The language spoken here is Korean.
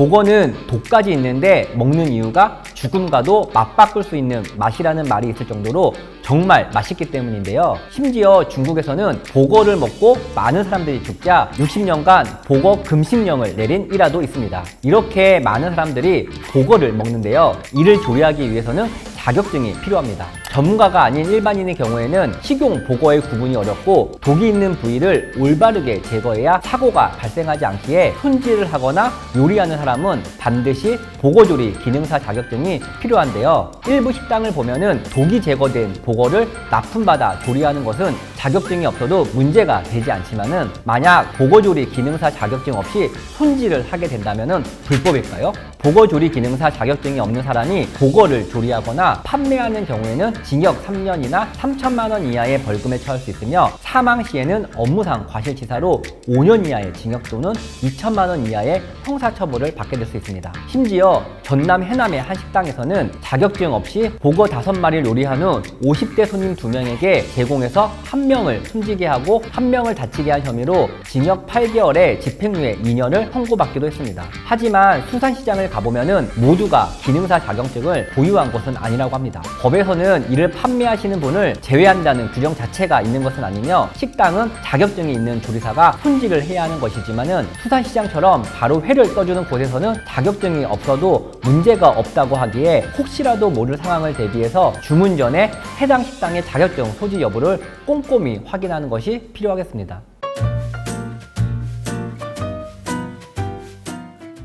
보거는 독까지 있는데 먹는 이유가 죽음과도 맞바꿀 수 있는 맛이라는 말이 있을 정도로 정말 맛있기 때문인데요. 심지어 중국에서는 보거를 먹고 많은 사람들이 죽자 60년간 보거 금식령을 내린 일화도 있습니다. 이렇게 많은 사람들이 보거를 먹는데요. 이를 조리하기 위해서는 자격증이 필요합니다. 전문가가 아닌 일반인의 경우에는 식용 보거의 구분이 어렵고 독이 있는 부위를 올바르게 제거해야 사고가 발생하지 않기에 손질을 하거나 요리하는 사람은 반드시 보거조리 기능사 자격증이 필요한데요. 일부 식당을 보면은 독이 제거된 보거를 납품받아 조리하는 것은 자격증이 없어도 문제가 되지 않지만은 만약 보거조리 기능사 자격증 없이 손질을 하게 된다면은 불법일까요? 보거조리 기능사 자격증이 없는 사람이 보거를 조리하거나 판매하는 경우에는 징역 3년이나 3천만 원 이하의 벌금에 처할 수 있으며 사망 시에는 업무상 과실치사로 5년 이하의 징역 또는 2천만 원 이하의 형사처벌을 받게 될 수 있습니다. 심지어 전남 해남의 한 식당에서는 자격증 없이 보거 5마리를 요리한 후 50대 손님 2명에게 제공해서 한 명을 숨지게 하고 한 명을 다치게 한 혐의로 징역 8개월에 집행유예 2년을 선고받기도 했습니다. 하지만 수산시장을 가보면은 모두가 기능사 자격증을 보유한 것은 아니 라고 합니다. 법에서는 이를 판매하시는 분을 제외한다는 규정 자체가 있는 것은 아니며 식당은 자격증이 있는 조리사가 손질을 해야 하는 것이지만은 수산시장처럼 바로 회를 떠주는 곳에서는 자격증이 없어도 문제가 없다고 하기에 혹시라도 모를 상황을 대비해서 주문 전에 해당 식당의 자격증 소지 여부를 꼼꼼히 확인하는 것이 필요하겠습니다.